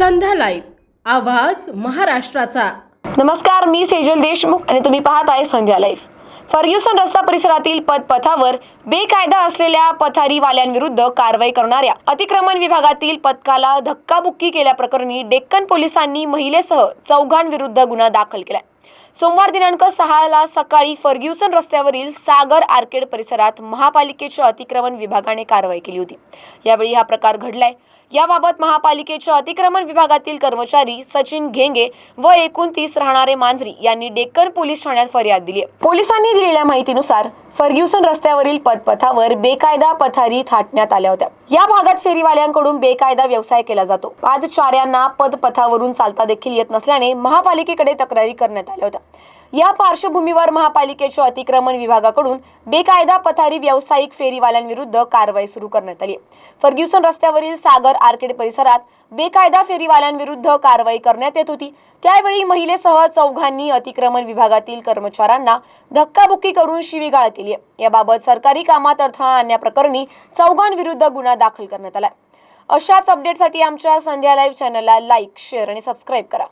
संध्या live. आवाज महाराष्ट्राचा. नमस्कार मी सेजल देशमुख आणि तुम्ही पाहत आहे संध्या लाईव्ह. फर्ग्युसन रस्ता परिसरातील पदपथावर बेकायदा असलेल्या पथारीवाल्यांविरुद्ध कारवाई करणाऱ्या अतिक्रमण विभागातील पथकाला धक्काबुक्की केल्याप्रकरणी डेक्कन पोलिसांनी महिलेसह चौघांविरुद्ध गुन्हा दाखल केला सोमवार दिनांक सहाला सकाळी फर्ग्युसन रस्त्यावरील सागर आर्केड परिसरात महापालिकेच्या अतिक्रमण विभागाने कारवाई केली होती. यावेळी हा प्रकार घडलाय. याबाबत महापालिकेच्या अतिक्रमण विभागातील कर्मचारी सचिन घेंगे व एकोणतीस राहणारे मांजरी यांनी डेक्कन पोलीस ठाण्यात फर्याद दिली आहे. पोलिसांनी दिलेल्या माहितीनुसार फर्ग्युसन रस्त्यावरील पदपथावर बेकायदा पथारी थाटण्यात आल्या होत्या. या भागात फेरीवाल्यांकडून बेकायदा व्यवसाय केला जातो. पादचाऱ्यांना पदपथावरून चालता देखील येत नसल्याने महापालिकेकडे तक्रारी करण्यात आल्या होत्या. या पार्श्वभूमीवर महापालिकेच्या अतिक्रमण विभागाकडून बेकायदा पथारी व्यावसायिक फेरीवाल्यांविरुद्ध कारवाई सुरू करण्यात आली फर्ग्युसन रस्त्यावरील सागर आर्केड परिसरात बेकायदा फेरीवाल्यांविरुद्ध कारवाई करण्यात येत होती. त्यावेळी महिलेसह चौघांनी अतिक्रमण विभागातील कर्मचाऱ्यांना धक्काबुक्की करून शिवीगाळ केली आहे. याबाबत सरकारी कामात अडथळा आणण्याप्रकरणी चौघांविरुद्ध गुन्हा दाखल करण्यात आला अशाच अपडेटसाठी आमच्या संध्या लाईव्ह चॅनलला लाईक शेअर आणि सबस्क्राईब करा.